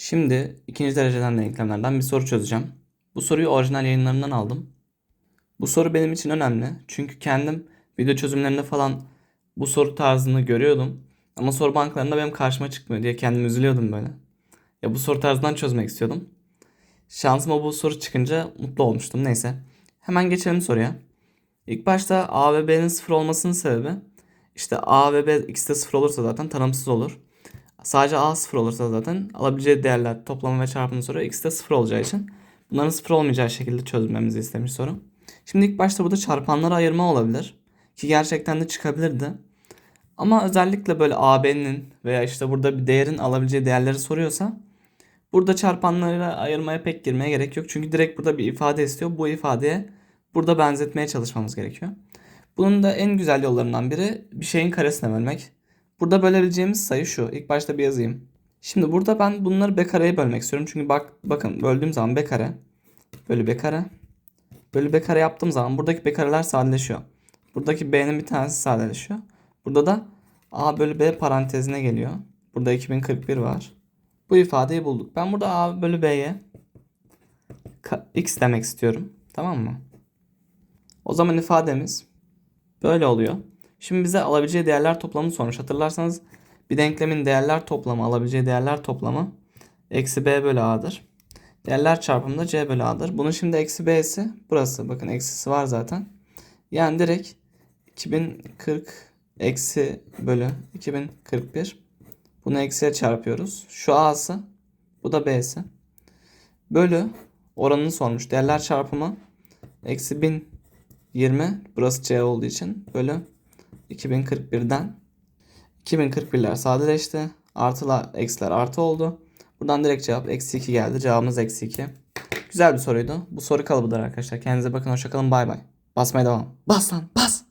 Şimdi ikinci dereceden denklemlerden bir soru çözeceğim. Bu soruyu orijinal yayınlarından aldım. Bu soru benim için önemli. Çünkü kendim video çözümlerinde falan bu soru tarzını görüyordum. Ama soru bankalarında benim karşıma çıkmıyor diye kendim üzülüyordum böyle. Ya bu soru tarzından çözmek istiyordum. Şansıma bu soru çıkınca mutlu olmuştum. Neyse. Hemen geçelim soruya. İlk başta A ve B'nin sıfır olmasının sebebi işte A ve B ikisi de sıfır olursa zaten tanımsız olur. Sadece A sıfır olursa zaten alabileceği değerler toplamı ve çarpımı soru ikisi de sıfır olacağı için bunların sıfır olmayacağı şekilde çözmemizi istemiş soru. Şimdi ilk başta burada çarpanları ayırma olabilir. Ki gerçekten de çıkabilirdi. Ama özellikle böyle AB'nin veya işte burada bir değerin alabileceği değerleri soruyorsa burada çarpanları ayırmaya pek girmeye gerek yok. Çünkü direkt burada bir ifade istiyor. Bu ifadeye burada benzetmeye çalışmamız gerekiyor. Bunun da en güzel yollarından biri bir şeyin karesine bölmek. Burada bölebileceğimiz sayı şu. İlk başta bir yazayım. Şimdi burada ben bunları b kareye bölmek istiyorum. Çünkü bak bakın böldüğüm zaman b kare bölü b kare bölü b kare yaptığım zaman buradaki b kareler sadeleşiyor. Buradaki b'nin bir tanesi sadeleşiyor. Burada da a bölü b parantezine geliyor. Burada 2041 var. Bu ifadeyi bulduk. Ben burada a bölü b'ye x demek istiyorum. Tamam mı? O zaman ifademiz böyle oluyor. Şimdi bize alabileceği değerler toplamını sormuş. Hatırlarsanız bir denklemin değerler toplamı, alabileceği değerler toplamı eksi b bölü a'dır. Değerler çarpımı da c bölü a'dır. Bunun şimdi eksi b'si burası. Bakın eksisi var zaten. Yani direkt 2040 eksi bölü 2041. Bunu eksiye çarpıyoruz. Şu a'sı bu da b'si. Bölü oranını sormuş. Değerler çarpımı eksi 1020 burası c olduğu için bölü 2041'den 2041'ler sadeleşti. Artılar eksiler artı oldu. Buradan direkt cevap eksi 2 geldi. Cevabımız eksi 2. Güzel bir soruydu. Bu soru kalıbıdır arkadaşlar. Kendinize bakın. Hoşçakalın. Bay bay. Basmaya devam. Bas lan bas.